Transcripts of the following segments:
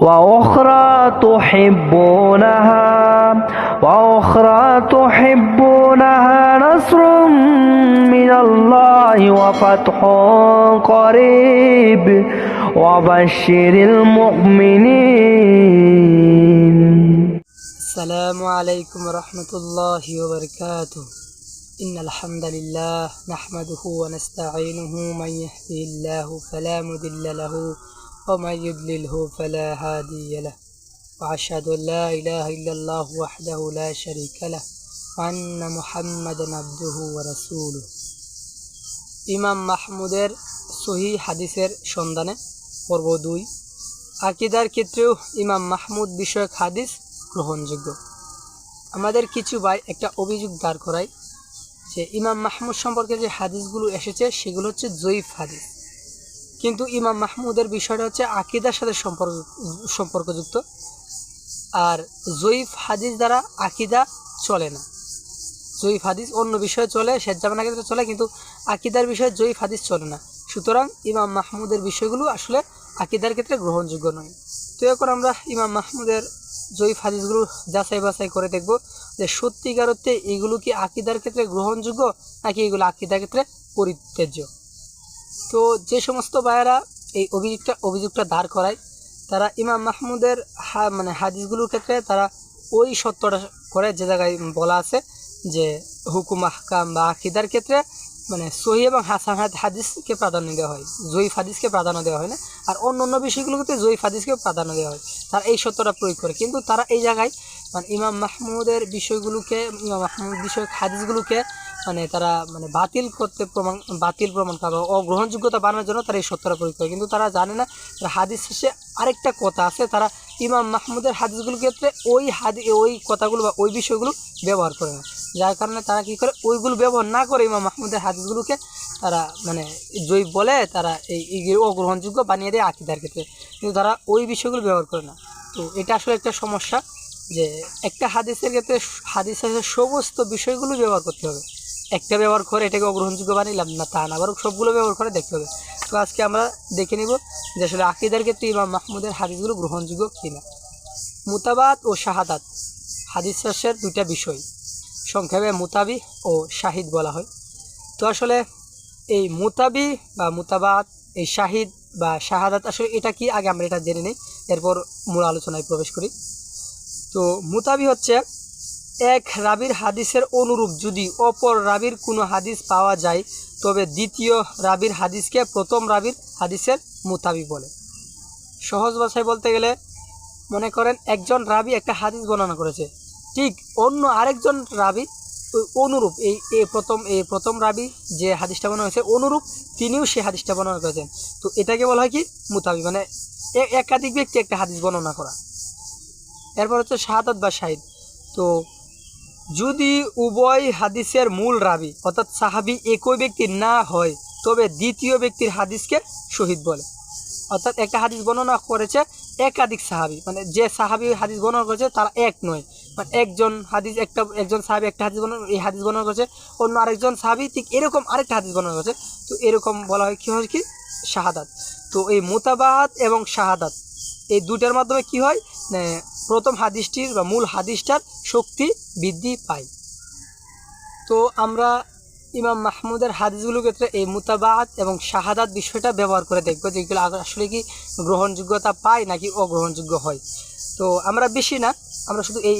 وأخرى تحبونها وأخرى تحبونها نصر من الله وفتح قريب وبشر المؤمنين. السلام عليكم ورحمة الله وبركاته. إن الحمد لله نحمده ونستعينه من يهده الله فلا مضل له ومن يضلله فلا هادي له وأشهد أن لا إله إلا الله وحده لا شريك له وأن محمدا عبده ورسوله. ইমাম মাহমুদের সহি হাদিসের সন্ধানে পর্ব দুই, আকিদার ক্ষেত্রেও ইমাম মাহমুদ বিষয়ক হাদিস গ্রহণযোগ্য। আমাদের কিছু ভাই একটা অভিযোগ দাঁড় করায় যে ইমাম মাহমুদ সম্পর্কে যে হাদিসগুলো এসেছে সেগুলো হচ্ছে জয়ীফ হাদিস। কিন্তু ইমাম মাহমুদের বিষয়টা হচ্ছে আকিদার সাথে সম্পর্ক, সম্পর্কযুক্ত। আর জয়ীফ হাদিস দ্বারা আকিদা চলে না। জয়ীফ হাদিস অন্য বিষয়ে চলে শেরজামানের ক্ষেত্রে চলে, কিন্তু আকিদার বিষয়ে জয়ীফ হাদিস চলে না। সুতরাং ইমাম মাহমুদের বিষয়গুলো আসলে আকিদার ক্ষেত্রে গ্রহণযোগ্য নয়। তো এখন আমরা ইমাম মাহমুদের জয়ীফ হাদিসগুলো যাচাই বাছাই করে দেখব যে সত্যিকার অর্থে এগুলো কি আকিদার ক্ষেত্রে গ্রহণযোগ্য, নাকি এগুলো আকিদার ক্ষেত্রে পরিত্যাজ্য। তো যে সমস্ত ভাইয়েরা এই অভিযোগটা অভিযোগটা দাঁড় করায়, তারা ইমাম মাহমুদের হা মানে হাদিসগুলোর ক্ষেত্রে তারা ওই সত্যটা করে যে জায়গায় বলা আছে যে হুকুম, আহকাম বা আকিদার ক্ষেত্রে মানে সহি এবং হাসান হাদ হাদিসকে প্রাধান্য দেওয়া হয়, জয়ীফ হাদিসকে প্রাধান্য দেওয়া হয় না, আর অন্য অন্য বিষয়গুলোতে জয়ীফ হাদিসকে প্রাধান্য দেওয়া হয়। তারা এই সত্যটা প্রয়োগ করে, কিন্তু তারা এই জায়গায় মানে ইমাম মাহমুদের বিষয়গুলোকে, ইমাম মাহমুদ বিষয়ক হাদিসগুলোকে মানে তারা মানে বাতিল করতে প্রমাণ, বাতিল প্রমাণ করা অগ্রহণযোগ্যতা বানানোর জন্য তারা এই সত্যটা প্রয়োগ করে। কিন্তু তারা জানে না হাদিস শেষে আরেকটা কথা আছে, তারা ইমাম মাহমুদের হাদিসগুলোর ক্ষেত্রে ওই হাদি, ওই কথাগুলো বা ওই বিষয়গুলো ব্যবহার করে না। যার কারণে তারা কি করে? ওইগুলো ব্যবহার না করে ইমাম মাহমুদের হাদিসগুলোকে তারা মানে জৈব বলে তারা এই অগ্রহণযোগ্য বানিয়ে দেয় আকিদার ক্ষেত্রে। কিন্তু তারা ওই বিষয়গুলো ব্যবহার করে না। তো এটা আসলে একটা সমস্যা যে একটা হাদিসের ক্ষেত্রে হাদিসের সমস্ত বিষয়গুলো ব্যবহার করতে হবে। একটা ব্যবহার করে এটাকে অগ্রহণযোগ্য বানিলাম না তা না আবার সবগুলো ব্যবহার করে দেখতে হবে। তো আজকে আমরা দেখে নিব যে আসলে আকিদার ক্ষেত্রে ইমাম মাহমুদের হাদিসগুলো গ্রহণযোগ্য কিনা। মুতাবাত ও শাহাদাত, হাদিস শাস্ত্রের দুইটা বিষয়, সংক্ষেপে মুতাবি ও শাহিদ বলা হয়। তো আসলে এই মুতাবি বা মুতাবাত এই শাহিদ বা শাহাদাত, আসলে এটা কি? আগে আমরা এটা জেনে নিই, এরপর মূল আলোচনায় প্রবেশ করি। তো মুতাবি হচ্ছে এক রাবির হাদিসের অনুরূপ। যদি অপর রাবির কোনো হাদিস পাওয়া যায়, তবে দ্বিতীয় রাবির হাদিসকে প্রথম রাবির হাদিসের মুতাবি বলে। সহজ ভাষায় বলতে গেলে, মনে করেন একজন রাবি একটা হাদিস বর্ণনা করেছে। ঠিক অন্য আরেকজন রাবি অনুরূপ, এই এই প্রথম এই প্রথম রাবি যে হাদিসটা বর্ণনা হয়েছে অনুরূপ তিনিও সেই হাদিসটা বর্ণনা করেছেন। তো এটাকে বলা হয় কি? মুতাবি মানে এ- একাধিক ব্যক্তি একটা হাদিস বর্ণনা করা। এরপর হচ্ছে শাহাদাত বা শাহিদ। তো যদি উভয় হাদিসের মূল রাবি, অর্থাৎ সাহাবি একই ব্যক্তি না হয়, তবে দ্বিতীয় ব্যক্তির হাদিসকে শহীদ বলে। অর্থাৎ একটা হাদিস বর্ণনা করেছে একাধিক সাহাবি মানে যে সাহাবি হাদিস বর্ণনা করেছে তারা এক নয়। মানে একজন হাদিস একটা, একজন সাহাবি একটা হাদিস বর্ণনা, এই হাদিস বর্ণনা করেছে, অন্য আরেকজন সাহাবি ঠিক এরকম আরেকটা হাদিস বর্ণনা করেছে। তো এরকম বলা হয় কী হয় কি? শাহাদাত। তো এই মোতাবাহাত এবং শাহাদাত। এই দুটার মাধ্যমে কি হয়? প্রথম হাদিসটির বা মূল হাদিসটার শক্তি বৃদ্ধি পায়। তো আমরা ইমাম মাহমুদের হাদিসগুলোর ক্ষেত্রে এই মুতাবাহাত এবং শাহাদাত বিষয়টা ব্যবহার করে দেখব যেগুলো আসলে কি গ্রহণযোগ্যতা পায় নাকি অগ্রহণযোগ্য হয়। তো আমরা বেশি না, আমরা শুধু এই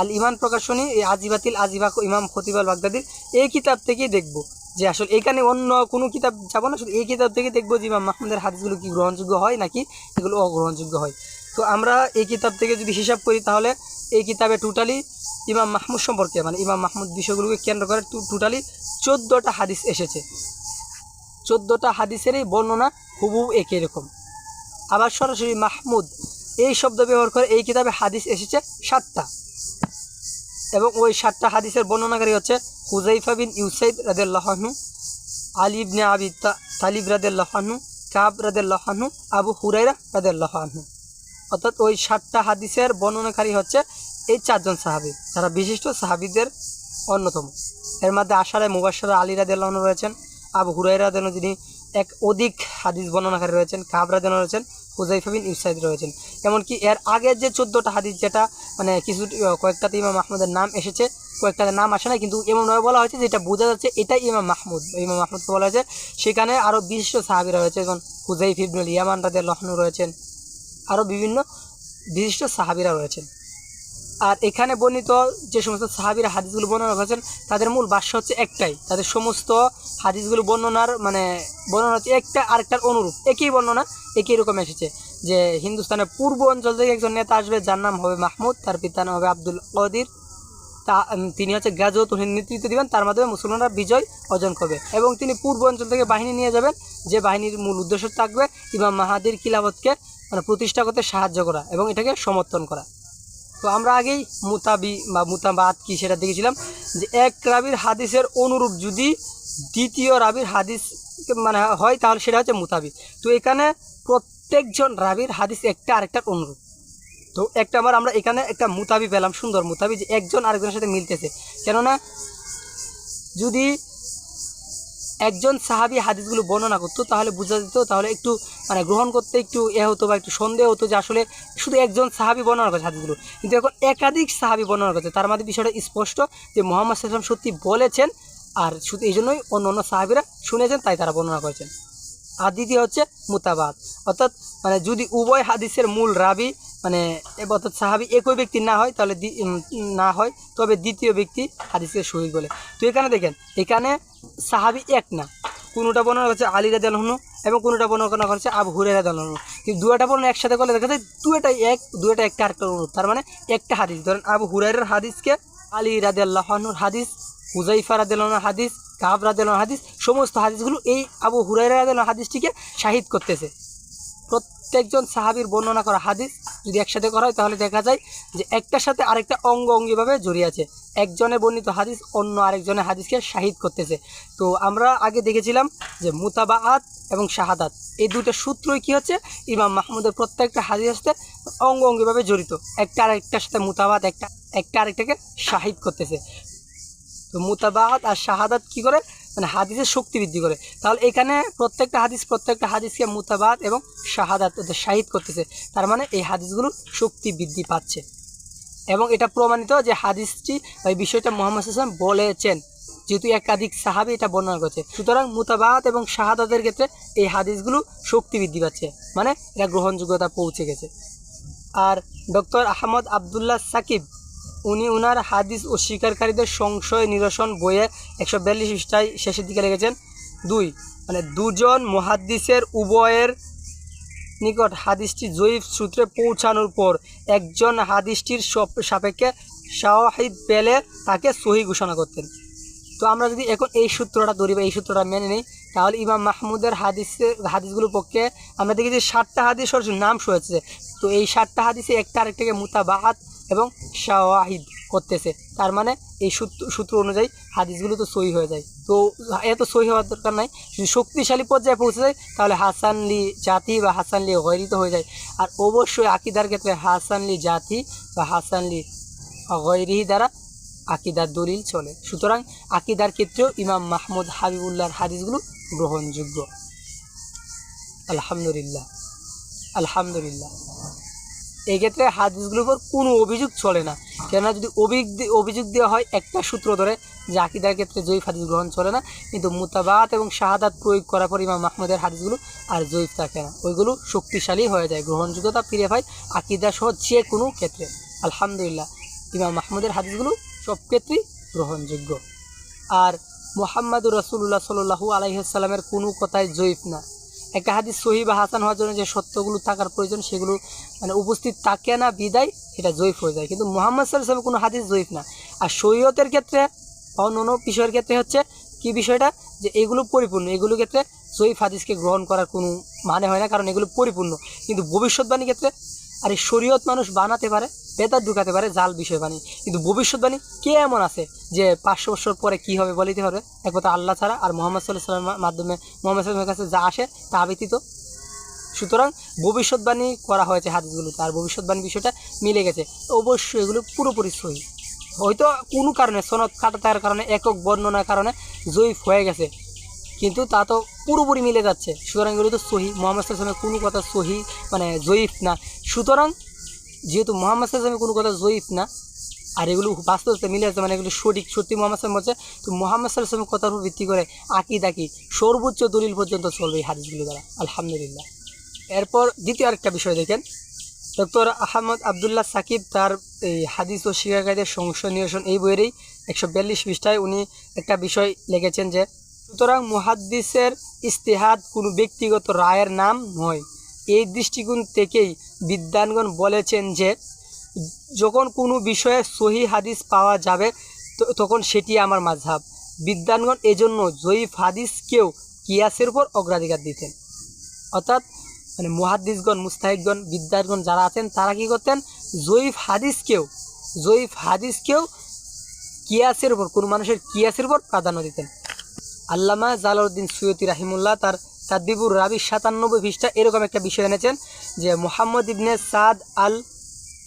আল ইমান প্রকাশনী, এই আজিবাতিল আজিবাক ইমাম খতিবাল বাগদাদির এই কিতাব থেকেই দেখব। যে আসলে এখানে অন্য কোনো কিতাব যাব না, শুধু এই কিতাব থেকে দেখব যে ইমাম মাহমুদের হাদিসগুলো কি গ্রহণযোগ্য হয় নাকি এগুলো অগ্রহণযোগ্য হয়। তো আমরা এই কিতাব থেকে যদি হিসাব করি তাহলে এই কিতাবে টোটালি ইমাম মাহমুদ সম্পর্কে মানে ইমাম মাহমুদ বিষয়গুলোকে কেন্দ্র করে টোটালি চোদ্দোটা হাদিস এসেছে। চোদ্দোটা হাদিসেরই বর্ণনা হুবহু একই রকম। আবার সরাসরি মাহমুদ এই শব্দ ব্যবহার করে এই কিতাবে হাদিস এসেছে সাতটা। এবং ওই সাতটা হাদিসের বর্ণনাকারী হচ্ছে হুজাইফা বিন ইউসাইদ রাদেল্লাহানু আলী ইবনে আবি তালিব রাদেল্লাহানু কাব রাদেল্লাহানু আবু হুরাইরা রাদেল্লাহানু অর্থাৎ ওই সাতটা হাদিসের বর্ণনাকারী হচ্ছে এই চারজন সাহাবি, যারা বিশিষ্ট সাহাবিদের অন্যতম। এর মধ্যে আশারায় মুবাসারা আলী রাদেল্লাহনু রয়েছেন, আবু হুরাইরা রাদেল্লাহ যিনি এক অধিক হাদিস বর্ণনাকারী রয়েছেন, কাব রাদেল্লাহ রয়েছেন হুজাইফা বিন ইউসাইদ রয়েছেন। এমনকি এর আগের যে চোদ্দোটা হাদিস যেটা মানে কিছু কয়েকটাতে ইমাম মাহমুদের নাম এসেছে, কয়েকটাতে নাম আসে না কিন্তু এমনভাবে বলা হয়েছে যেটা বোঝা যাচ্ছে এটাই ইমাম মাহমুদ। ইমাম মাহমুদকে বলা হয়েছে, সেখানে আরও বিশিষ্ট সাহাবিরা রয়েছে, যেমন হুজাইফ ইবনুল ইয়ামান রাজা লহনু রয়েছেন। আরও বিভিন্ন বিশিষ্ট সাহাবিরা রয়েছেন। আর এখানে বর্ণিত যে সমস্ত সাহাবিরা হাদিসগুলো বর্ণনা করেছেন, তাদের মূল ভাষ্য হচ্ছে একটাই। তাদের সমস্ত হাদিসগুলো বর্ণনার মানে বর্ণনা হচ্ছে একটা আরেকটার অনুরূপ। একই বর্ণনা, একই রকম এসেছে যে হিন্দুস্তানের পূর্ব অঞ্চল থেকে একজন নেতা আসবে, যার নাম হবে মাহমুদ, তার পিতার নাম হবে আব্দুল কদির। তা তিনি হচ্ছে হিন্দ নেতৃত্ব দিবেন, তার মাধ্যমে মুসলমানরা বিজয় অর্জন করবে এবং তিনি পূর্ব অঞ্চল থেকে বাহিনী নিয়ে যাবেন, যে বাহিনীর মূল উদ্দেশ্য থাকবে ইমাম মাহাদির খিলাফতকে মানে প্রতিষ্ঠা করতে সাহায্য করা এবং এটাকে সমর্থন করা। তো আমরা আগেই মুতাবি বা মুতাবাত কি সেটা দেখেছিলাম যে এক রাবির হাদিসের অনুরূপ যদি দ্বিতীয় রাবির হাদিস মানে হয় তাহলে সেটা হচ্ছে মুতাবি। তো এখানে প্রত্যেকজন রাবির হাদিস একটা আরেকটার অনুরূপ। তো একটা আবার আমরা এখানে একটা মুতাবি পেলাম সুন্দর মুতাবি যে একজন আরেকজনের সাথে মিলতেছে। কেননা যদি একজন সাহাবি হাদিসগুলো বর্ণনা করতো, তাহলে বোঝা যেত, তাহলে একটু মানে গ্রহণ করতে একটু এ হতো বা একটু সন্দেহ হতো যে আসলে শুধু একজন সাহাবি বর্ণনা করছে হাদিসগুলো। কিন্তু এখন একাধিক সাহাবি বর্ণনা করছে, তার মধ্যে বিষয়টা স্পষ্ট যে মোহাম্মদ সাল্লাম সত্যি বলেছেন আর শুধু এই জন্যই অন্য অন্য সাহাবিরা শুনেছেন, তাই তারা বর্ণনা করেছেন। আর দ্বিতীয় হচ্ছে মুতাবাদ। অর্থাৎ মানে যদি উভয় হাদিসের মূল রাবি মানে অর্থাৎ সাহাবি একই ব্যক্তি না হয়, তাহলে না হয়, তবে দ্বিতীয় ব্যক্তি হাদিসকে শহীদ বলে। তো এখানে দেখেন, এখানে সাহাবি এক না। কোনোটা বর্ণনা করছে আলী রাদ আলহনু এবং কোনোটা বর্ণনা করছে আবু হুরে রাদ আলহনু কিন্তু দুটা বর্ণনা একসাথে করলে দেখা যায় দুটাই এক দুটা একটা আরেকটা অনুরূপ। তার মানে একটা হাদিস। ধরেন আবু হুরাইরের হাদিসকে আলী রাদ আল্লাহনুর হাদিস হুজাইফা রাদ হাদিস কাব রাদ হাদিস, সমস্ত হাদিসগুলো এই আবু হুরাইরা রাদ হাদিসটিকে শাহিদ করতেছে। প্রত্যেকজন সাহাবীর বর্ণনা করা হাদিস যদি একসাথে করা হয়, তাহলে দেখা যায় যে একটার সাথে আরেকটা অঙ্গ অঙ্গিভাবে জড়িয়ে আছে। একজনে বর্ণিত হাদিস অন্য আরেকজনের হাদিসকে শাহিদ করতেছে। তো আমরা আগে দেখেছিলাম যে মুতাবাআত এবং শাহাদাত, এই দুটো সূত্রই কি হচ্ছে? ইমাম মাহমুদের প্রত্যেকটা হাদিস আসতে অঙ্গ অঙ্গিভাবে জড়িত। একটা আরেকটার সাথে মুতাবাত একটা একটা আরেকটাকে শাহিদ করতেছে। তো মুতাবাহাত আর শাহাদাত কি করে? মানে হাদিসের শক্তি বৃদ্ধি করে। তাহলে এখানে প্রত্যেকটা হাদিস, প্রত্যেকটা হাদিসকে মুতাবাদ এবং শাহাদাত শাহিদ করতেছে। তার মানে এই হাদিসগুলো শক্তি বৃদ্ধি পাচ্ছে। এবং এটা প্রমাণিত যে হাদিসটি এই বিষয়টা মোহাম্মদ হাসান বলেছেন যেহেতু একাধিক সাহাবি এটা বর্ণনা করছে। সুতরাং মুতাবাহাত এবং শাহাদাতের ক্ষেত্রে এই হাদিসগুলো শক্তি বৃদ্ধি পাচ্ছে। মানে এটা গ্রহণযোগ্যতা পৌঁছে গেছে। আর ডক্টর আহমদ আবদুল্লাহ সাকিব উনি উনার হাদিস ও স্বীকারকারীদের সংশয় নিরসন বইয়ে একশো বিয়াল্লিশ পৃষ্ঠায় শেষের দিকে লিখেছেন, দুই মানে দুজন মহাদ্দিসের উভয়ের নিকট হাদিসটি জয়ীফ সূত্রে পৌঁছানোর পর একজন হাদিসটির সাপেক্ষে শাহিদ পেলে তাকে সহি ঘোষণা করতেন। তো আমরা যদি এখন এই সূত্রটা ধরি বা এই সূত্রটা মেনে নিই, তাহলে ইমাম মাহমুদের হাদিসের হাদিসগুলোর পক্ষে আমরা দেখি যে ষাটটা হাদিস সরাসরি নাম শুয়েছে। তো এই ষাটটা হাদিসে একটা আরেকটাকে মুতাবাহাত এবং শাওয়াহিদ করতেছে। তার মানে এই সূত্র সূত্র অনুযায়ী হাদিসগুলো তো সই হয়ে যায়। তো এত সই হওয়ার দরকার নাই। যদি শক্তিশালী পর্যায়ে পৌঁছে যায়, তাহলে হাসানলি জাতি বা হাসানলি গৈরিত হয়ে যায়। আর অবশ্যই আকিদার ক্ষেত্রে হাসানলি জাতি বা হাসানলি গৈরিহি দ্বারা আকিদার দলিল চলে। সুতরাং আকিদার ক্ষেত্রেও ইমাম মাহমুদ হাবিবুল্লাহর হাদিসগুলো গ্রহণযোগ্য। আলহামদুলিল্লাহ। আলহামদুলিল্লাহ। এই ক্ষেত্রে হাদিসগুলোর উপর কোনো অভিযোগ চলে না। কেননা যদি অভিযোগ অভিযোগ দেওয়া হয় একটা সূত্র ধরে যে আকিদার ক্ষেত্রে জয়ীফ হাদিস গ্রহণ চলে না, কিন্তু মুতাবাত এবং শাহাদাত প্রয়োগ করার পর ইমাম মাহমুদের হাদিসগুলো আর জয়ীফ থাকে না। ওইগুলো শক্তিশালী হয়ে যায়, গ্রহণযোগ্যতা ফিরে পায় আকিদা সহ যে কোনো ক্ষেত্রে। আলহামদুলিল্লাহ, ইমাম মাহমুদের হাদিসগুলো সব ক্ষেত্রেই গ্রহণযোগ্য। আর মোহাম্মদুর রসুল্লাহ সাল্লু আলাইসাল্লামের কোনো কথাই জয়ীফ না। একটা হাদিস সহি বা হাসান হওয়ার জন্য যে সত্যগুলো থাকার প্রয়োজন, সেগুলো মানে উপস্থিত থাকে না, বিদায়, এটা জয়ীফ হয়ে যায়। কিন্তু মোহাম্মদ সাল্লাহ কোনো হাদিস জয়ীফ না। আর শরীয়তের ক্ষেত্রে বা অন্য বিষয়ের ক্ষেত্রে হচ্ছে কি বিষয়টা? যে এগুলো পরিপূর্ণ, এগুলোর ক্ষেত্রে জয়ীফ হাদিসকে গ্রহণ করার কোনো মানে হয় না, কারণ এগুলো পরিপূর্ণ। কিন্তু ভবিষ্যৎবাণীর ক্ষেত্রে, আর এই শরীয়ত মানুষ বানাতে পারে বেতার ঢুকাতে পারে জাল বিষয় বাণী কিন্তু ভবিষ্যৎবাণী কে এমন আছে যে পাঁচশো বছর পরে কি হবে বলিতে পারবে? একমাত্র আল্লাহ ছাড়া আর মোহাম্মদ সাল্লাহ মাধ্যমে মোহাম্মদ সাল্লামের কাছে যা আসে তা ব্যতীত। সুতরাং ভবিষ্যৎবাণী করা হয়েছে হাদিসগুলোতে আর ভবিষ্যৎবাণী বিষয়টা মিলে গেছে। অবশ্যই এগুলো পুরোপুরি সহি। হয়তো কোনো কারণে সনদ কাটা থাকার কারণে, একক বর্ণনার কারণে জয়ীফ হয়ে গেছে। কিন্তু তা তো পুরোপুরি মিলে যাচ্ছে। সুতরাং এগুলো তো সহি। মোহাম্মদ সাল্লামের কোনো কথা সহি মানে জয়ীফ না। সুতরাং যেহেতু মোহাম্মদ সাল্লামের কোনো কথা জয়ীফ না, আর এগুলো বাস্তবতা মিলে যাচ্ছে মানে এগুলো সঠিক, সত্যি মোহাম্মদ সাল্লাম বলছে, তো মোহাম্মদ সাল্লামের কথার উপর ভিত্তি করে আঁকি দাকি সর্বোচ্চ দলিল পর্যন্ত চলবে এই হাদিসগুলো দ্বারা, আলহামদুলিল্লাহ। এরপর দ্বিতীয় আরেকটা বিষয় দেখেন, ডক্টর আহমদ আবদুল্লাহ সাকিব তার এই হাদিস ও শিকারীদের সংশয় নিরসন এই বইয়েরই একশো বিয়াল্লিশ পৃষ্ঠায় উনি একটা বিষয় লিখেছেন যে, সুতরাং মুহাদ্দিসের ইস্তেহাদ কোনো ব্যক্তিগত রায়ের নাম নয়। এই দৃষ্টিকোণ থেকেই বিদ্বানগণ বলেছেন যে, যখন কোনো বিষয়ে সহি হাদিস পাওয়া যাবে তখন সেটি আমার মাঝহাব। বিদ্যানগণ এজন্য জয়ীফ হাদিসকেও কিয়াসের উপর অগ্রাধিকার দিতেন। অর্থাৎ মানে মুহাদ্দিসগণ, মুস্তাহিদগণ বিদ্যারগণ যারা আছেন, তারা কি করতেন? জয়ীফ হাদিসকেও জয়ীফ হাদিসকেও কিয়াসের উপর, কোনো মানুষের কিয়াসের উপর প্রাধান্য দিতেন। আল্লামা জালাউদ্দিন সৈয়দি রাহিমুল্লাহ তার তাদ্দিবুর রাবি সাতানব্বই পৃষ্ঠা এরকম একটা বিষয় এনেছেন যে মোহাম্মদ ইবনে সাদ আল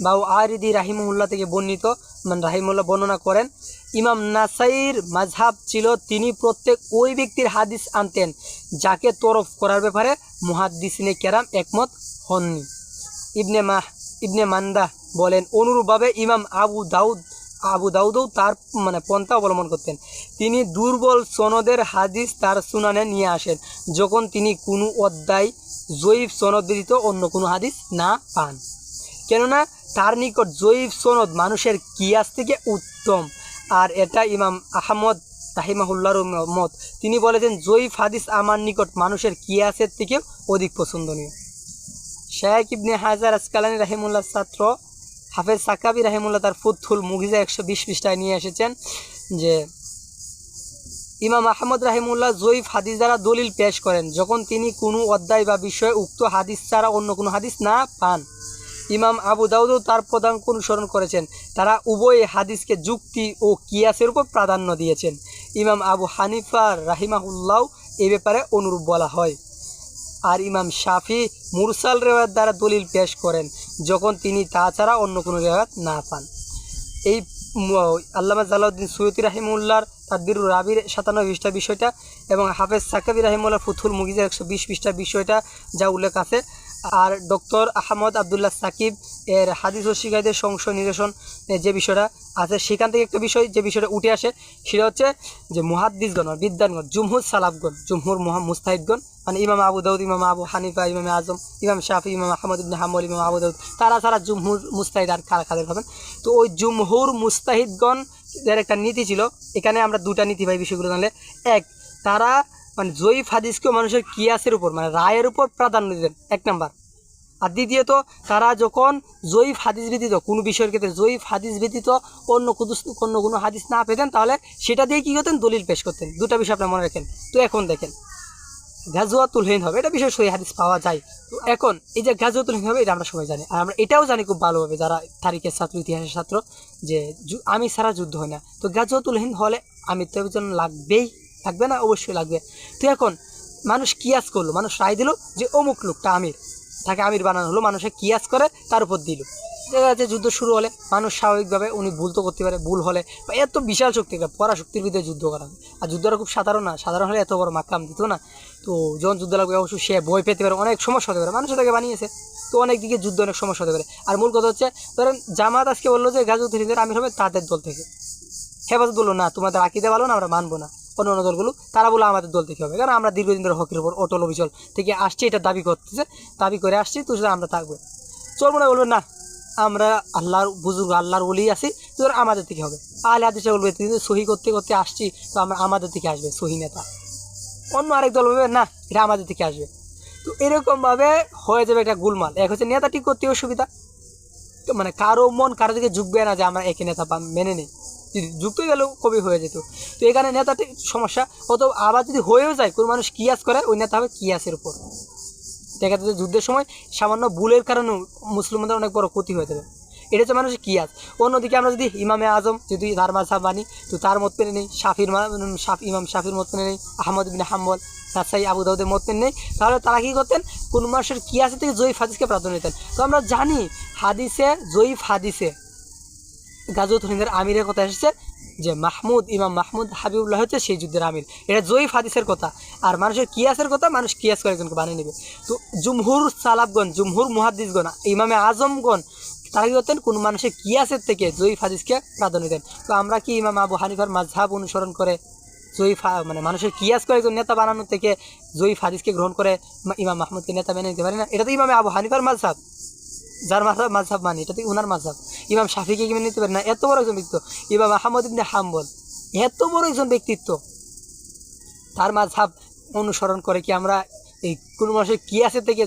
বাউ আরিদি রাহিমুল্লাহ থেকে বর্ণিত মানে রাহিমুল্লাহ বর্ণনা করেন, ইমাম নাসাইর মাঝহাব ছিল তিনি প্রত্যেক ওই ব্যক্তির হাদিস আনতেন যাকে তরফ করার ব্যাপারে মুহাদ্দিসিনে কেরাম একমত হননি। ইবনে মাহ, ইবনে মান্দা বলেন, অনুরূপভাবে ইমাম আবু দাউদ আবু দাউদও তার মানে পন্থা অবলম্বন করতেন। তিনি দুর্বল সনদের হাদিস তার সুনানে নিয়ে আসেন, যখন তিনি কোনো অধ্যায় জয়ীফ সনদ ব্যতীত অন্য কোনো হাদিস না পান। কেননা, তার নিকট জয়ীফ সনদ মানুষের কিয়াস থেকে উত্তম, আর এটা ইমাম আহমদ রাহিমাহুল্লাহর মত। তিনি বলেছেন, জয়ীফ হাদিস আমার নিকট মানুষের কিয়াসের থেকে অধিক পছন্দনীয়। শেখ ইবনে হাজার আসকালানি রাহিমুল্লাহ ছাত্র হাফেজ সাকাবি রাহিমুল্লাহ তার ফুথুল মুগিজা একশো বিশ পৃষ্ঠায় নিয়ে এসেছেন যে, ইমাম আহমদ রাহিমুল্লাহ জয়ীফ হাদিস দ্বারা দলিল পেশ করেন, যখন তিনি কোনো অধ্যায় বা বিষয়ে উক্ত হাদিস ছাড়া অন্য কোনো হাদিস না পান। ইমাম আবু দাউদও তার পদাঙ্ক অনুসরণ করেছেন, তারা উভয় হাদিসকে যুক্তি ও কিয়াসের উপর প্রাধান্য দিয়েছেন। ইমাম আবু হানিফা রাহিমাহুল্লাহ এ ব্যাপারে অনুরূপ বলা হয়। আর ইমাম শাফি মুরসাল রেওয়াত দ্বারা দলিল পেশ করেন, যখন তিনি তাছাড়া অন্য কোনো রেওয়াত না পান। এই আল্লামা জালাউদ্দিন সৈয়দি রাহিমুল্লাহর তাদবির রাবির সাতান্ন পৃষ্ঠা বিষয়টা এবং হাফেজ সাকিব রাহিমুল্লাহ ফুথুল মুগিজের একশো বিশ পৃষ্ঠা বিষয়টা যা উল্লেখ আছে আর ডক্টর আহমদ আবদুল্লাহ সাকিব এর হাদিস ও শিকায়দের সংশয় নিরসন যে বিষয়টা আছে, সেখান থেকে একটা বিষয়, যে বিষয়টা উঠে আসে, সেটা হচ্ছে যে মুহাদ্দিসগণ বিদ্যানগণ জুমহুর সালাফগণ, জুমহুর মহা মুস্তাহিদগণ মানে ইমাম আবু দাউদ, ইমাম আবু হানিফা, ইমাম আজম, ইমাম শাফি, ইমাম আহমদ ইবনে হাম্বল, ইমাম আবু দাউদ, তারা ছাড়া জুমহুর মুস্তাহিদ আর কারা কাদের হবেন? তো ওই জুমহুর মুস্তাহিদগণ এর একটা নীতি ছিল, এখানে আমরা দুটা নীতি পাই বিষয়গুলো জানলে। এক, তারা মানে জয়ীফ হাদিসকেও মানুষের কিয়াসের উপর মানে রায়ের উপর প্রাধান্য দিতেন, এক নাম্বার। আর দ্বিতীয়ত, তারা যখন জয়ীফ হাদিস ব্যতীত, কোনো বিষয়ের ক্ষেত্রে জয়ীফ হাদিস ব্যতীত অন্য কোনো অন্য কোনো হাদিস না পেতেন, তাহলে সেটা দিয়ে কী করতেন? দলিল পেশ করতেন। দুটা বিষয় আপনার মনে রাখেন। তো এখন দেখেন গাজুয়াতুল হিন্দ হবে, এটা বিষয় সহি হাদিস পাওয়া যায়। তো এখন, এই যে গাজুয়াতুল হিন্দ হবে, এটা আমরা সবাই জানি। আর আমরা এটাও জানি খুব ভালোভাবে, যারা তারিখের ছাত্র, ইতিহাসের ছাত্র, যে আমি ছাড়া যুদ্ধ হয় না। তো গাজুয়াতুল হিন্দ হলে আমি তো একজন লাগবেই। লাগবে না, অবশ্যই লাগবে। তো এখন মানুষ কিয়াস করল, মানুষ রায় দিল যে অমুক লোকটা আমির। তাকে আমির বানানো হলো, মানুষে কিয়াস করে তার উপর দিল। দেখা যাচ্ছে যুদ্ধ শুরু হলে মানুষ স্বাভাবিকভাবে উনি ভুল তো করতে পারে, ভুল হলে বা এত বিশাল শক্তি, একটা শক্তির ভিতরে যুদ্ধ করা। আর যুদ্ধটা খুব সাধারণ না, সাধারণ হলে এত বড় মাকাম দিত না। তো যখন যুদ্ধ লাগবে অবশ্যই সে বই পেতে পারে, অনেক সমস্যা হতে পারে মানুষ তাকে বানিয়েছে। তো অনেক দিকে যুদ্ধ অনেক সমস্যা হতে পারে। আর মূল কথা হচ্ছে, ধরেন জামাত আজকে বলল যে গাজুত হিন্দের আমির হবে তাদের দল থেকে। হেফাজত বলল, না, তোমাদের আকিদে ভালো না, আমরা মানবো না। অন্য অন্য দলগুলো, তারা বলে আমাদের দল থেকে হবে। কারণ আমরা দীর্ঘদিন ধরে হকির উপর অটল অবিচল থেকে আসছি, এটা দাবি করতেছে, দাবি করে আসছি, তো সেটা আমরা থাকবে। চলবো না বলবে না, আমরা আল্লাহর বুজুর্গ, আল্লাহর বলেই আছি, তো আমাদের থেকে হবে। আহলে হাদিসে বলবে তুমি তো সহি করতে করতে আসছি, তো আমরা আমাদের থেকে আসবে, সহি নেতা। অন্য আরেক দল বলবে, না, এটা আমাদের থেকে আসবে। তো এরকমভাবে হয়ে যাবে একটা গুলমাল। এক হচ্ছে নেতা ঠিক করতে অসুবিধা। মানে কারও মন কারও দিকে ঝুঁকবে না যে আমরা একে নেতা মেনে নিই। যুক্ত গেলেও কবি হয়ে যেত। তো এখানে নেতাটি সমস্যা। অত আবার যদি হয়েও যায়, কোনো মানুষ কিয়াস করে ওই নেতা হবে কিয়াসের উপর। দেখা যাচ্ছে যুদ্ধের সময় সামান্য ভুলের কারণে মুসলিমদের অনেক বড় ক্ষতি হয়ে যাবে এটা হচ্ছে মানুষের কিয়াস। অন্যদিকে আমরা যদি ইমামে আজম, যদি তার মাঝাব মানি, তো তার মত মেনে নেই। শাফির শাফ ইমাম শাফির মত মেনে নেই। আহমদ বিন হাম্বল, নাসাই আবু দাউদের মত মেনে নেই। তাহলে তারা কী করতেন? কোন মানুষের কিয়াসের থেকে জয়ীফ হাদিসকে প্রাধান্য দিতেন। তো আমরা জানি হাদিসে, জয়ীফ হাদিসে গাজুত হিন্দের আমিরের কথা এসেছে যে মাহমুদ, ইমাম মাহমুদ, হাবিবুল্লাহ হচ্ছে সেই যুদ্ধের আমির। এটা জয়ীফ হাদিসের কথা। আর মানুষের কিয়াসের কথা মানুষ কিয়াস করে একজনকে বানিয়ে নেবে। তো জুমহুর সালাবগণ, জুমহুর মুহাদ্দিসগণ, ইমামে আজমগণ তারা কি করতেন কোনো মানুষের কিয়াসের থেকে জয়ীফ হাদিসকে প্রাধান্য দেন। তো আমরা কি ইমাম আবু হানিফার মাঝহাব অনুসরণ করে জয়ীফ মানে মানুষের কিয়াস করে একজন নেতা বানানো থেকে জয়ীফ হাদিসকে গ্রহণ করে ইমাম মাহমুদকে নেতা মেনে নিতে পারি না? এটা তো ইমামে আবু হানিফার মাঝহাব যার মাঝহাব মাঝহাব মানি, এটা তো ওনার মাঝহাব ইমাম শাফিকে কি নিতে পারি? না, এত বড় একজন ব্যক্তিত্ব। ইমাম আহমদ ইবনে হাম্বল, এত বড় একজন ব্যক্তিত্ব। তার মাঝহাব অনুসরণ করে কি আমরা এই কোনো মানুষের কিয়াসের থেকে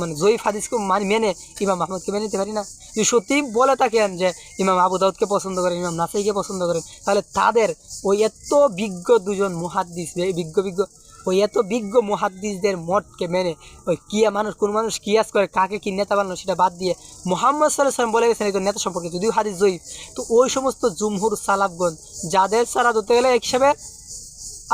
মানে জয়ীফ হাদিসকে মানি মেনে ইমাম মাহমুদকে মেনে নিতে পারি না? যদি সত্যিই বলে থাকেন যে ইমাম আবু দাউদকে পছন্দ করেন, ইমাম নাসাইকে পছন্দ করেন, তাহলে তাদের ওই এত বিজ্ঞ দুজন মুহাদ্দিস বিজ্ঞ বিজ্ঞ ওই এত বিজ্ঞ মুহাদ্দিসদের মতকে মেনে ওই কিয়া মানুষ, কোন মানুষ কিয়াস করে, কাকে কি নেতা বানানো সেটা বাদ দিয়ে মোহাম্মদ সাল্লাহ সাল্লাম বলে গেছেন একজন নেতা সম্পর্কে, যদিও হাদিস জয়ীফ। তো ওই সমস্ত জুমহুর সালাবগঞ্জ যাদের সারা ধরতে গেলে এক হিসাবে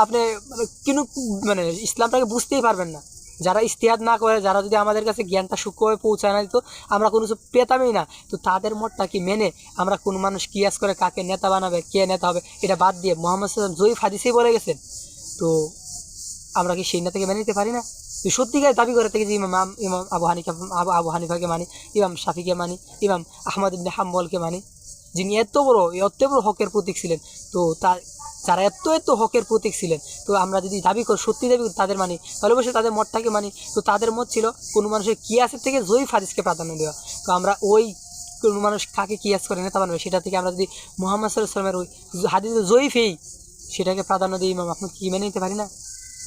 আপনি মানে কিনু মানে ইসলামটাকে বুঝতেই পারবেন না। যারা ইস্তেহাদ না করে, যারা যদি আমাদের কাছে জ্ঞানটা সূক্ষ্মভাবে পৌঁছায় না দিত, আমরা কোনো কিছু পেতামই না। তো তাদের মতটা কি মেনে আমরা কোন মানুষ কিয়াস করে, কাকে নেতা বানাবে, কে নেতা হবে, এটা বাদ দিয়ে মোহাম্মদ সাল্লাম জয়ীফ হাদিসেই বলে গেছেন। তো আমরা কি সেই না থেকে মেনে নিতে পারি না? তো সত্যিকার দাবি করে থেকে যে ইমাম ইমাম আবু হানিফা আবু আবু হানিফাকে মানি, ইমাম শাফিকে মানি, ইমাম আহমদ ইবনে হাম্বলকে মানি, যিনি এত বড় এত বড় হকের প্রতীক ছিলেন, তো তার যারা এত এত হকের প্রতীক ছিলেন, তো আমরা যদি দাবি করি, সত্যি দাবি করি, তাদের মানি, তাহলে অবশ্যই তাদের মতটাকে মানি, তো তাদের মত ছিল কোনো মানুষের কিয়াসের থেকে জয়ীফ হাদিসকে প্রাধান্য দেওয়া। তো আমরা ওই কোনো মানুষ কাকে কিয়াস করে নেতা বানাবে, সেটা থেকে আমরা যদি মোহাম্মদ সাল্লাহ সাল্লামের ওই হাদিস জয়ীফেই সেটাকে প্রাধান্য দিয়ে ইমাম আহমদ কি মেনে নিতে পারি না?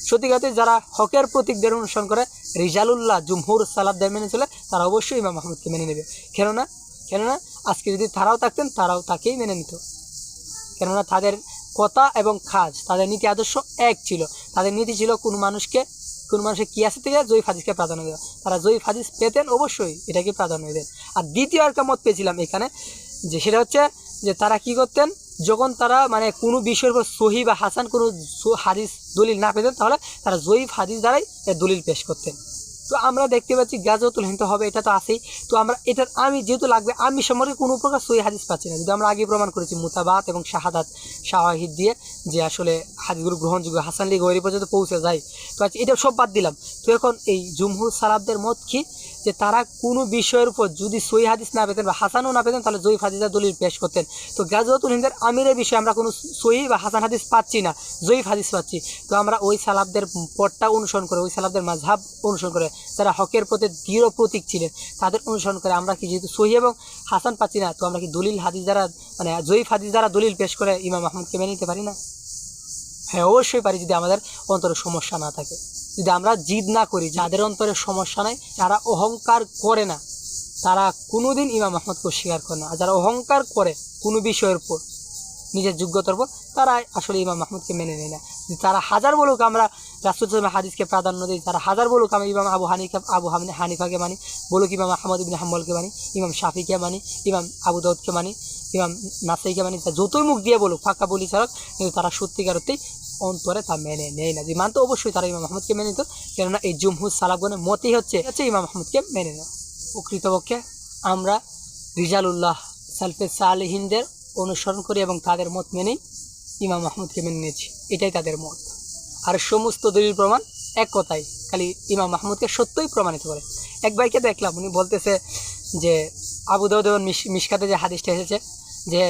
সত্যিকাতে যারা হকের প্রতীকদের অনুসরণ করে, রিজালুল্লাহ জুমহুর সালাবদের মেনে চলে, তারা অবশ্যই ইমাম আহমদকে মেনে নেবে। কেননা কেননা, আজকে যদি তারাও থাকতেন, তারাও তাকেই মেনে নিত। কেননা, তাদের কথা এবং কাজ, তাদের নীতি আদর্শ এক ছিল। তাদের নীতি ছিল কোনো মানুষকে, কোনো মানুষের কিয়াসে থেকে জয়ীফ হাদিসকে প্রাধান্য দেওয়া। তারা জয়ীফ হাদিস পেতেন, অবশ্যই এটাকে প্রাধান্য দেন। আর দ্বিতীয় একটা মত পেয়েছিলাম এখানে, যে সেটা হচ্ছে যে তারা কি করতেন যখন তারা মানে কোনো বিষয়ের উপর সহি বা হাসান কোনো হাদিস দলিল না পেতেন, তাহলে তারা জয়ীফ হাদিস দ্বারাই দলিল পেশ করতেন। তো আমরা দেখতে পাচ্ছি গাজতুল হিন্দ হবে, এটা তো আছেই। তো আমরা এটার, আমি যেহেতু লাগবে, আমি সম্পর্কে কোনো প্রকার সহি হাদিস পাচ্ছি না। যদি আমরা আগে প্রমাণ করেছি মুতাবাত এবং শাহাদাত, শাওয়াহিদ দিয়ে, যে আসলে হাদিসগুলো গ্রহণযোগ্য, হাসান লি গৈরি পর্যন্ত পৌঁছে যায়। তো আচ্ছা এটা সব বাদ দিলাম। তো এখন এই জুমহুর সালাবদের মত কি? যে তারা কোনো বিষয়ের উপর যদি সহি হাদিস না পেতেন বা হাসানও না পেতেন, তাহলে জয়ীফ হাদিসের দলিল পেশ করতেন। তো গাজওয়াতুল হিন্দের আমিরের বিষয়ে আমরা কোনো সহি বা হাসান হাদিস পাচ্ছি না, জয়ীফ হাদিস পাচ্ছি। তো আমরা ওই সালাবদের পটটা অনুসরণ করে, ওই সালাবদের মাঝহাব অনুসরণ করে, যারা হকের প্রতি দৃঢ় প্রতীক ছিলেন, তাদের অনুসরণ করে আমরা কি যেহেতু সহি এবং হাসান পাচ্ছি না, তো আমরা কি দলিল হাদিস দ্বারা মানে জয়ীফ হাদিস দ্বারা দলিল পেশ করে ইমাম আহমদকে মেনে নিতে পারি না? হ্যাঁ অবশ্যই পারি যদি আমাদের অন্তরে সমস্যা না থাকে। যদি আমরা জিদ না করি, যাদের অন্তরে সমস্যা নাই, যারা অহংকার করে না, তারা কোনোদিন ইমাম আহমদকে অস্বীকার করে না। আর যারা অহংকার করে কোনো বিষয়ের উপর, নিজের যোগ্যতার উপর, তারা আসলে ইমাম মাহমুদকে মেনে নেয় না। তারা হাজার বলুক আমরা রাসুল হাদিসকে প্রাধান্য দিই তারা হাজার বলুক আমরা ইমাম আবু হানিফা, আবু হানি হানিফাকে মানি, বলুক ইমাম আহমদ ইবিন হাম্বলকে মানি, ইমাম শাফিকে মানি, ইমাম আবু দাউদকে মানি, ইমাম নাসাইকে মানি যতই মুখ দিয়ে বলুক, ফাঁকা বলি ছাড়ক, কিন্তু তারা সত্যিকার অর্থেই অন্তরে তা মেনে নেয় না। যে মানতো অবশ্যই তারা ইমাম আহমদকে মেনে নিত কেননা এই জুমহুদ সালাবগণের মতই হচ্ছে হচ্ছে ইমাম আহমদকে মেনে নেওয়া প্রকৃতপক্ষে আমরা রিজালুল্লাহ সালফে সালেহিনদের অনুসরণ করি এবং তাদের মত মেনেই ইমাম মাহমুদকে মেনে নিয়েছি। এটাই তাদের মত। আর সমস্ত দলিল প্রমাণ এক কথাই, খালি ইমাম মাহমুদকে সত্যই প্রমাণিত করে। এক ভাইকে দেখলাম, উনি বলতেছে যে আবু মিশ- মিশকাতে যে হাদিসটা এসেছে যে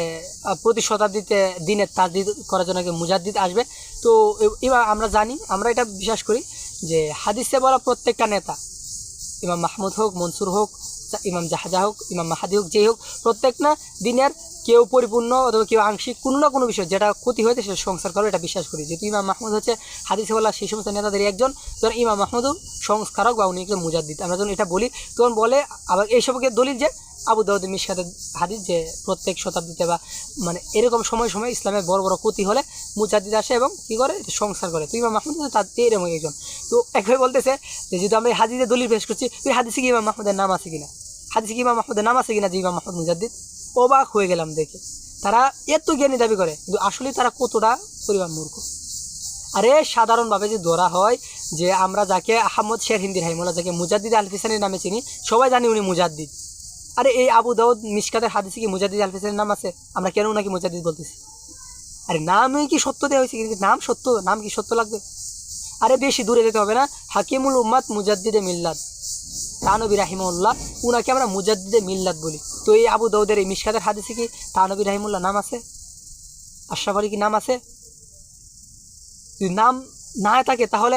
প্রতি শতাব্দীতে দিনের তাজদিদ করার জন্য মুজাদ্দিদ আসবে। তো এবার আমরা জানি, আমরা এটা বিশ্বাস করি যে, হাদিসে বলা প্রত্যেকটা নেতা, ইমাম মাহমুদ হোক, মনসুর হোক ইমাম জাহাজা হোক, ইমাম মাহাদি হোক, যেই হোক, প্রত্যেক না দিনের কেউ পরিপূর্ণ অথবা কেউ আংশিক কোনো না কোনো বিষয় যেটা ক্ষতি হয়েছে সেটা সংস্কার করবে এটা বিশ্বাস করি। যেহেতু ইমাম মাহমুদ হচ্ছে হাদিসে বলা সেই সমস্ত নেতাদের একজন তখন ইমাম মাহমুদও সংস্কারক বা উনি একজন মুজাদ্দিদ। আমরা যখন এটা বলি, তখন বলে আবার এইসবকে দলিল যে আবু দাউদ মিশকাতের হাদিস যে প্রত্যেক শতাব্দীতে বা মানে এরকম সময় সময় ইসলামের বড় বড় ক্ষতি হলে মুজাদ্দিদ আসে এবং কী করে? এটা সংস্কার করে। তো ইমাম মাহমুদ তার এরকম একজন। তো একভাবে বলতেছে যে যদি আমরা এই হাদিসে দলিল পেশ করছি ওই হাদিসে কি ইমাম মাহমুদের নাম আছে কিনা? হাদিসে কি ইমাম মাহমুদের নাম আছে কিনা যে ইমাম মাহমুদ মুজাদ্দিদ? অবাক হয়ে গেলাম দেখে। তারা এত জ্ঞানী দাবি করে, কিন্তু আসলে তারা কতটা পরিমাণ মূর্খ? আরে সাধারণভাবে যে ধরা হয় যে আমরা যাকে আহমদ শের হিন্দি রাহিমুল্লাহ যাকে মুজাদ্দিদ আলফিসানের নামে চিনি, সবাই জানি উনি মুজাদ্দিদ। আরে এই আবু দাউদ মিসকাতের হাদিসে কি মুজাদ্দিদ আলফিসানের নাম আছে? আমরা কেন নাকি মুজাদ্দিদ বলতেছি? আরে নামে কি সত্য দেওয়া হয়েছে কিন্তু নাম সত্য, নাম কি সত্য লাগবে? আরে বেশি দূরে যেতে হবে না, হাকিমুল উম্মাদ মুজাদ্দিদে মিল্লাদ তানবী রাহিমউল্লাহ উনাকে আমরা মুজাদ্দিদে মিল্লাদ বলি। তো এই আবু দৌদের এই মিশকাতের হাদিসে কি তানবী রাহিমুল্লাহ নাম আছে? আশরাফ আলী কি নাম আছে? নাম না থাকে, তাহলে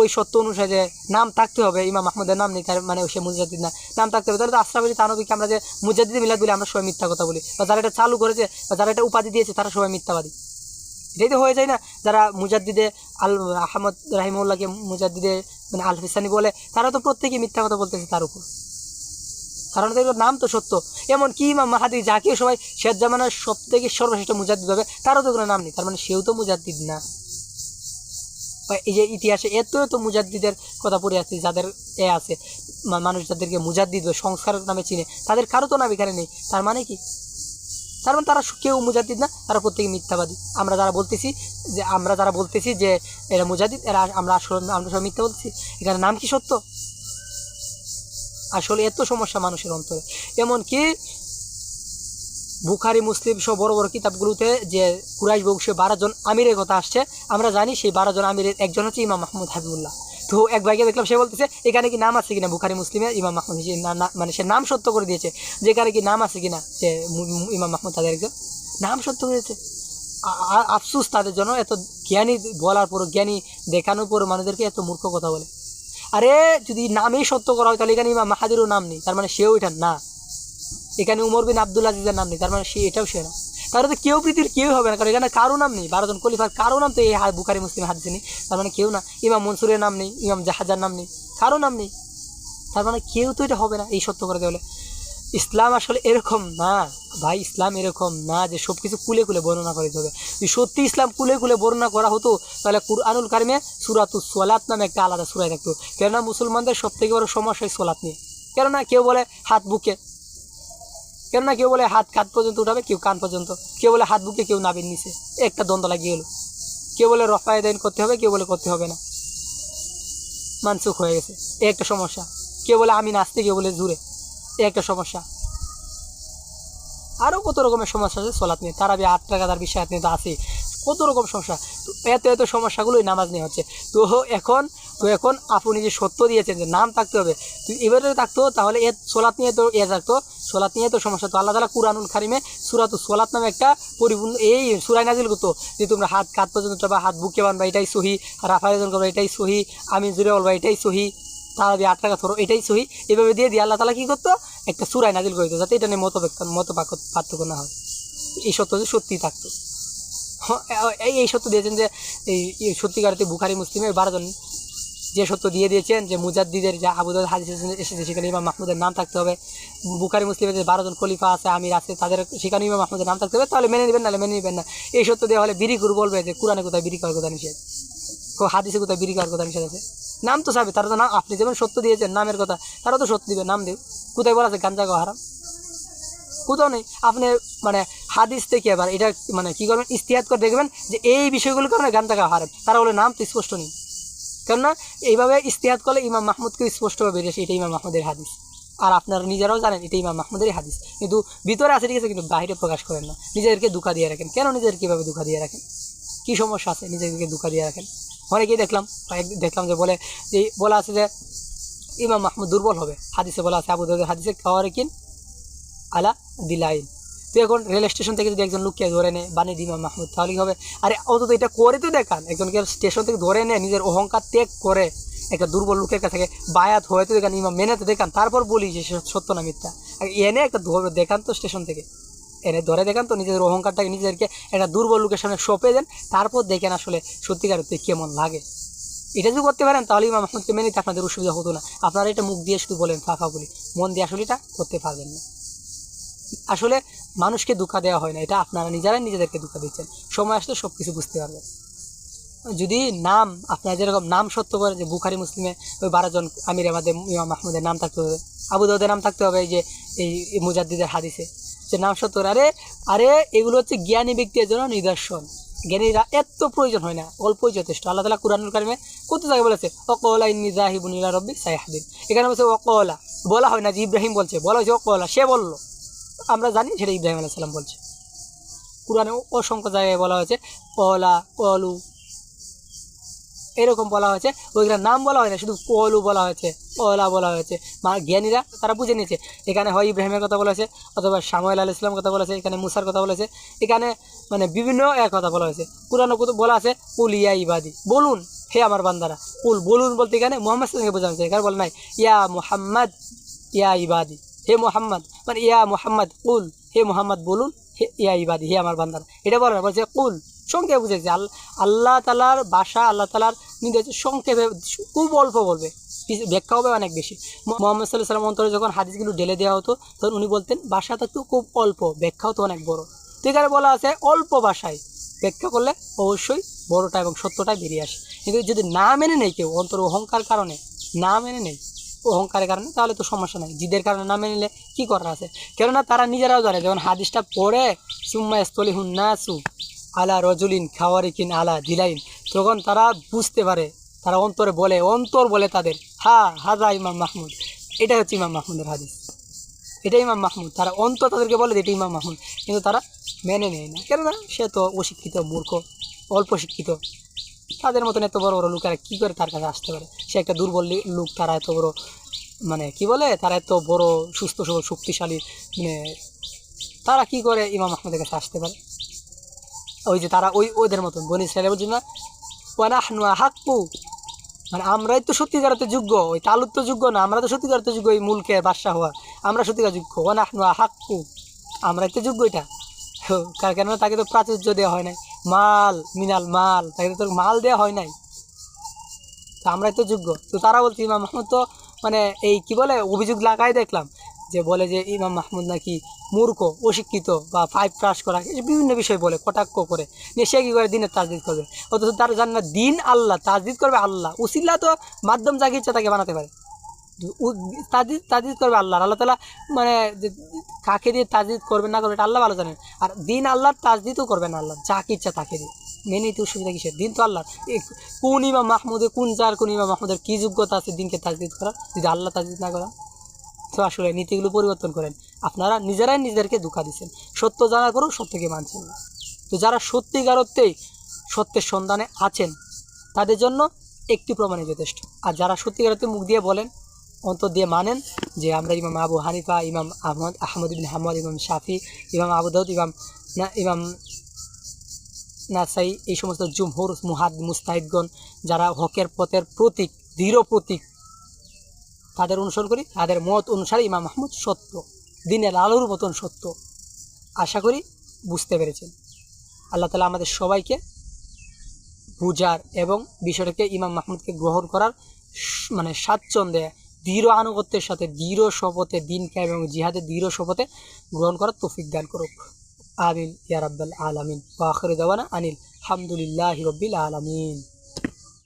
ওই সত্য অনুসারে যে নাম থাকতে হবে, ইমাম মাহমুদের নাম নেই তার মানে সে মুজাদ্দিদ না, নাম থাকতে হবে। তাহলে তো আশরাফ তানবীকে আমরা যে মুজাদ্দিদ মিলাদ বলি, আমরা সবাই মিথ্যা কথা বলি। বা যারা এটা চালু করেছে, বা যারা এটা উপাধি দিয়েছে, তারা সবাই মিথ্যাবাদী। এটাই তো হয়ে যায় না, যারা মুজাদ্দিদে আল, আহমদ রাহিমউল্লাহকে মুজাদ্দিদে মানে আল ফিসানি বলে, তারা তো প্রত্যেকেই মিথ্যা কথা বলতেছে তার উপর। কারণ এগুলোর নাম তো সত্য। এমন কি ইমাম মাহাদি, যাকে সবাই শেষ জামানার সব থেকে সর্বশ্রেষ্ঠ মুজাদ্দিদ হবে তারও তো কোনো নাম নেই। তার মানে সেও তো মুজাদ্দিদ না। এই যে ইতিহাসে এত এত মুজাদ্দিদের কথা পড়ে আছে, যাদের এ আছে মানুষ যাদেরকে মুজাদ্দিদ বা নামে চিনে, তাদের কারও তো নাম এখানে নেই। তার মানে কি? তার মানে তারা কেউ মুজাদ্দিদ না, তারা প্রত্যেকে মিথ্যাবাদী। আমরা যারা বলতেছি যে, আমরা যারা বলতেছি যে, এরা মুজাদ্দিদ, এরা আমরা আসলে আমরা সব মিথ্যা বলতেছি। এখানে নাম কি সত্য? আসলে এত সমস্যা মানুষের অন্তরে। এমনকি বুখারি, মুসলিম সব বড় বড় কিতাবগুলোতে যে কুরাইশ বংশীয় বারো জন আমিরের কথা আসছে, আমরা জানি সেই বারো জন আমিরের একজন হচ্ছে ইমাম মাহমুদ হাবিবুল্লাহ। তো এক ভাইকে দেখলাম, সে বলতেছে, এখানে কি নাম আছে কিনা? বুখারি, মুসলিমে ইমাম মাহমুদ মানে সে নাম সত্য করে দিয়েছে, যে এখানে কি নাম আছে কিনা, যে ইমাম মাহমুদ তাদের একজন। নাম সত্য আ- আ- আফসুস তাদের জন্য, এত জ্ঞানী বলার পর জ্ঞানী দেখানোর পর মানুষদেরকে এত মূর্খ কথা বলে। আরে, যদি নামেই সত্য করা হয়, তাহলে এখানে ইমাম মাহাদিরও নাম নেই, তার মানে সেও এটা না। এখানে উমর বিন আব্দুল আজিজের নাম নেই, তার মানে সে এটাও সে না। তাহলে তো কেউ পৃথিবীর কেউ হবে না, কারণ এখানে কারও নাম নেই, বারোজন কলিফার কারও নাম তো এই বুখারি মুসলিম হাদিসে নেই, তার মানে কেউ না। ইমাম মনসুরের নাম নেই, ইমাম জাহাজার নাম নেই, কারও নাম নেই। তার মানে কেউ তো এটা হবে না, এই সত্য করে দেওয়ালে ইসলাম আসলে এরকম না, ভাই, ইসলাম এরকম না যে সব কিছু কুলে কুলে বর্ণনা করে হবে। যদি সত্যি ইসলাম কুলে কুলে বর্ণনা করা হতো, তাহলে কুরআনুল কারিমে সুরাতু সোলাত নামে একটা আলাদা সুরাই থাকতো। কেননা মুসলমানদের সব থেকে বড় সমস্যা সোলাত নিয়ে। কেননা কেউ বলে হাত বুকে কেননা কেউ বলে হাত কাত পর্যন্ত উঠাবে, কেউ কান পর্যন্ত। কেউ বলে হাত বুকে, কেউ নাবেন নিচে। একটা দ্বন্দ্ব লাগিয়ে গেলো কেউ বলে রফায় দেন করতে হবে, কেউ বলে করতে হবে না। মানসুখ হয়ে গেছে। এ একটা সমস্যা। কেউ বলে আমি নাচতে, কেউ বলে জুড়ে। এ একটা সমস্যা। আরও কত রকমের সমস্যা আছে সোলাত নিয়ে। তারাবি আট টাকা, তার বিষয় নিয়ে তো আছে কত রকম সমস্যা? তো এত এত সমস্যাগুলোই নামাজ নিয়ে হচ্ছে। তো এখন তো এখন আপনি যে সত্য দিয়েছেন যে নাম থাকতে হবে, তো এবারে থাকতো, তাহলে এ সোলাত নিয়ে তো এ থাকতো। সোলাত নিয়ে তো সমস্যা। তো আল্লাহ তালা কুরআনুল খারিমে সুরাত সোলাত নামে একটা পরিপূর্ণ এই সুরাই নাজিল করতো, যে তোমরা হাত কাত পর্যন্ত বা হাত বুকে বানবা এটাই সহি রাফায়জন করবা, এটাই সহি আমি জুড়ে বলবা, এটাই সহি, তারা দিয়ে আট টাকা ধরো, এটাই সহি। এভাবে দিয়ে দিয়ে আল্লাহ তালা কী করতো? একটা সুরাই নাজিল করে দিত, যাতে এটা নিয়ে মত মত পার্থক্য না হয়। এই সত্য যে সত্যিই থাকতো। এই এই সত্য দিয়েছেন যে, এই সত্যিকারতে বুখারি মুসলিমের বারোজন যে সত্য দিয়ে দিয়েছেন, যে মুজাদ্দিদের যে আবুদার হাদিস এসেছে- সেখানে ইমাম মাহমুদের নাম থাকতে হবে। বুখারি মুসলিমের যে বারোজন খলিফা আছে, আমির আছে, তাদের সেখানে ইমাম মাহমুদের নাম থাকতে হবে। তাহলে মেনে নেবেন, নাহলে মেনে নেবেন না। এই সত্য দেওয়া হলে বিড়ি গুরু বলবে যে, কোরআনে কোথায় বিড়ি করার কথা নিষেধ? হাদিসে কোথায় বিড়ি খাওয়ার কথা নিষেধ আছে? নাম তো চাবে তারা তো নাম, আপনি যেমন সত্য দিয়েছেন, নামের কথা তারা তো সত্য দিবে, নাম দেব। কোথায় বলা আছে, গাঞ্জা খাওয়া হারাম? কোথাও নেই। আপনি মানে হাদিস থেকে এবার এটা মানে কি করবেন ইস্তিহাদ করে দেখবেন যে এই বিষয়গুলোর কারণে গাঞ্জা খাওয়া হারাম তারা বলে, নাম তো স্পষ্ট নেই। কেননা এইভাবে ইস্তিহাদ করলে ইমাম মাহমুদকে স্পষ্টভাবে বেরিয়েছে এটা ইমাম মাহমুদের হাদিস। আর আপনারা নিজেরাও জানেন এটা ইমাম মাহমুদেরই হাদিস। কিন্তু ভিতরে আছে ঠিক আছে, কিন্তু বাইরে প্রকাশ করেন না। নিজেদেরকে দুঃখা দিয়ে রাখেন। কেন নিজেদেরকে এভাবে দুঃখা দিয়ে রাখেন? কী সমস্যা আছে? নিজেদেরকে দুঃখা দিয়ে রাখেন। অনেকেই দেখলাম দেখলাম যে বলে, যে বলা আছে যে ইমাম মাহমুদ দুর্বল হবে। হাদিসে বলা আছে, আবু দাউদের হাদিসে খাওয়ারে কিন আলা দিলাইন তো এখন রেল স্টেশন থেকে যদি একজন লোককে ধরে নেয় বানিয়ে দিই ইমাম মাহমুদ তাহলে হবে। আরে অন্তত এটা করে তো দেখান। একজনকে স্টেশন থেকে ধরে নেয় নিজের অহংকার ত্যাগ করে। একটা দুর্বল লোকের কাছে বায়াত হয়ে তো দেখান, ইমাম মেনে তো দেখান, তারপর বলি যে সত্য না মিথ্যা। আর এনে একটা ধরে, দেখান তো স্টেশন থেকে। এনে ধরে দেখান তো নিজেদের অহংকারটাকে, নিজেদেরকে একটা দুর্বল লোকের সামনে সঁপে দেন তারপর দেখেন আসলে সত্যিকার কেমন লাগে। এটা যদি করতে পারেন, তাহলে ইমাম মাহমুদকে মেনে আপনাদের অসুবিধা হতো না। আপনারা এটা মুখ দিয়ে শুধু বলেন ফাঁকা বলি। মন দিয়ে আসলে এটা করতে পারবেন না। আসলে মানুষকে ধোঁকা দেওয়া হয় না, এটা আপনারা নিজেরাই নিজেদেরকে ধোঁকা দিচ্ছেন। সময় আসলে সব কিছু বুঝতে পারবেন। যদি নাম, আপনার যেরকম নাম সত্য করে যে বুখারি, মুসলিমে ওই বারোজন আমির আমাদের ইমাম মাহমুদের নাম থাকতে হবে, আবু দাউদের নাম থাকতে হবে এই যে, এই মুজাদ্দিদের হাদিসে। যে নাম সত্য। আরে আরে, এগুলো হচ্ছে জ্ঞানী ব্যক্তির জন্য নিদর্শন। জ্ঞানীরা এত প্রয়োজন হয় না, অল্পই যথেষ্ট। আল্লাহ তালা কুরআনুল কারিমে কত জায়গায় বলেছে অকলা ইন্নি জাহিবুন ইলা রব্বি সাইহাদিন। এখানে বলছে অকলা বলা হয় না যে ইব্রাহিম বলছে, বলা হয়েছে অকলা সে বলল। আমরা জানি সেটা ইব্রাহিম আলাহ সাল্লাম বলছে। কোরআনে অসংখ্য জায়গায় বলা হয়েছে অলা অলু এরকম বলা হয়েছে ওইখানে নাম বলা হয় না, শুধু কলু বলা হয়েছে ওলা বলা হয়েছে। মা জ্ঞানীরা তারা বুঝে নিয়েছে, এখানে হয় ইব্রাহিমের কথা বলেছে অথবা সামুয়েল আল ইসলাম কথা বলেছে এখানে মুসার কথা বলেছে এখানে মানে বিভিন্ন এক কথা বলা হয়েছে। পুরানো কত বলা আছে, কুল ইয়া ইবাদি বলুন, হে আমার বান্দারা, কুল বলুন বলতে এখানে মোহাম্মদ সাল্লামকে বোঝানো হয়েছে এখানে বলে নাই, ইয়া মোহাম্মদ, ইয়া ইবাদি হে মোহাম্মদ মানে ইয়া মোহাম্মদ কুল। হে মোহাম্মদ বলুন হে ইয়া ইবাদি হে আমার বান্দারা। এটা বলে না, বলছে কুল সংক্ষেপে বুঝেছে আল আল্লাহ তালার বাসা আল্লাহ তালার নির্দেশ সংক্ষেপে খুব অল্প বলবে। ব্যাখ্যা হবে অনেক বেশি। মোহাম্মদ সাল্লাহ সাল্লাম অন্তরে যখন হাদিসগুলো ঢেলে দেওয়া হতো তখন উনি বলতেন ভাষাটা তো খুব অল্প ব্যাখ্যাও তো অনেক বড়। তো এখানে বলা আছে অল্প ভাষায় ব্যাখ্যা করলে অবশ্যই বড়টা এবং সত্যটাই বেরিয়ে আসে। কিন্তু যদি না মেনে নেই কেউ অন্তর অহংকার কারণে না মেনে নেই অহংকারের কারণে, তাহলে তো সমস্যা নাই। জিদের কারণে না মেনে নিলে কী করার আছে? কেননা তারা নিজেরাও জানে যখন হাদিসটা পড়ে, সুম্মা স্তলি হুন্নাসু আলা রজুলিন খাওয়ারিকিন আলা দিলাইন। তখন তারা বুঝতে পারে, তারা অন্তরে বলে, অন্তর বলে তাদের, হা, হাজা ইমাম মাহমুদ। এটাই হচ্ছে ইমাম মাহমুদের হাদিস। এটা ইমাম মাহমুদ। তারা অন্তর তাদেরকে বলে যে, এটা ইমাম মাহমুদ। কিন্তু তারা মেনে নেয় না। কেননা সে তো অশিক্ষিত, মূর্খ, অল্প শিক্ষিত। তাদের মতন এত বড় বড় লোকেরা কী করে তার কাছে আসতে পারে? সে একটা দুর্বল লোক, তারা এত বড় মানে কি বলে? তারা এত বড়, সুস্থ সবল শক্তিশালী মানে তারা কি করে ইমাম আহমদের কাছে আসতে পারে? ওই যে তারা ওই, ওদের মতন, বনি ইসরায়েলের বলছে না ওয়ানাহনু হাক্কু মানে আমরাই তো সত্যিকার অর্থে যোগ্য, ওই তালুর তো যোগ্য না, আমরা তো সত্যিকার অর্থে যোগ্য এই মুলকে বাদশাহ হওয়ার আমরা সত্যিকার যোগ্য। ওয়ানাহনু হাক্কু আমরাই তো যোগ্য এটা। কার- কেননা তাকে তো প্রাচুর্য দেওয়া হয় নাই। মাল, মিনাল, মাল। তাকে তো মাল দেওয়া হয় নাই। তো আমরাই তো যোগ্য। তো তারা বলছে, ইমাম মাহমুদ তো মানে এই কি বলে, অভিযোগ লাগাই দেখলাম, যে বলে যে ইমাম মাহমুদ নাকি মূর্খ, অশিক্ষিত বা ফাইভ ক্রাশ করা বিভিন্ন বিষয় বলে, কটাক্ষ করে। নিয়ে সে কী করে? দিনের তাজদিদ করবে। অথচ তারা জানে দিন আল্লাহ তাজদিদ করবে আল্লাহ। উসিল্লা তো মাধ্যম যা ইচ্ছা তাকে বানাতে পারে। তাজদিদ তাজদিদ করবে আল্লাহ। আল্লাহ তালা মানে কাকে দিয়ে তাজদিদ করবে না করবে এটা আল্লাহ ভালো জানেন। আর দিন আল্লাহ তাজদিদও করবে না আল্লাহ যাকে ইচ্ছা তাকে দিয়ে। মেনে নিতে অসুবিধা কিসের? দিন তো আল্লাহ কোন ইমা মাহমুদের কোন যার কোন ইমা মাহমুদের কী যোগ্যতা আছে দিনকে তাজদিদ করা যদি আল্লাহ তাজদিদ না করা তো আসলে নীতিগুলো পরিবর্তন করেন। আপনারা নিজেরাই নিজেদেরকে ধোকা দিচ্ছেন। সত্য জানা করেও সত্যকে মানছেন না। তো যারা সত্যিকার সত্যের সন্ধানে আছেন, তাদের জন্য একটি প্রমাণই যথেষ্ট। আর যারা সত্যিকার অর্থে মুখ দিয়ে বলেন অন্তর দিয়ে মানেন যে আমরা ইমাম আবু হানিফা, ইমাম আহমদ আহমদ ইবিন হাম্মদ ইমাম শাফি, ইমাম আবু দাউদ, ইমাম না, ইমাম নাসাই, এই সমস্ত জুমহুর মুহাদ মুস্তাহিদগণ যারা হকের পথের প্রতীক, দৃঢ় প্রতীক, তাদের অনুসরণ করি। তাদের মত অনুসারে ইমাম মাহমুদ সত্য, দিনের আলোর মতন সত্য। আশা করি বুঝতে পেরেছেন। আল্লাহ তালা আমাদের সবাইকে বুঝার এবং বিষয়টাকে ইমাম মাহমুদকে গ্রহণ করার মানে স্বাচ্ছন্দ্যে দৃঢ় আনুগত্যের সাথে, দৃঢ় শপথে দিন কায়েম এবং জিহাদে দৃঢ় শপথে গ্রহণ করার তৌফিক দান করুক। আমিন। ইয়ারাব্বাল আলামিন। আখিরু দাওয়ানা আনিল হামদুলিল্লাহ রাব্বিল আলামিন।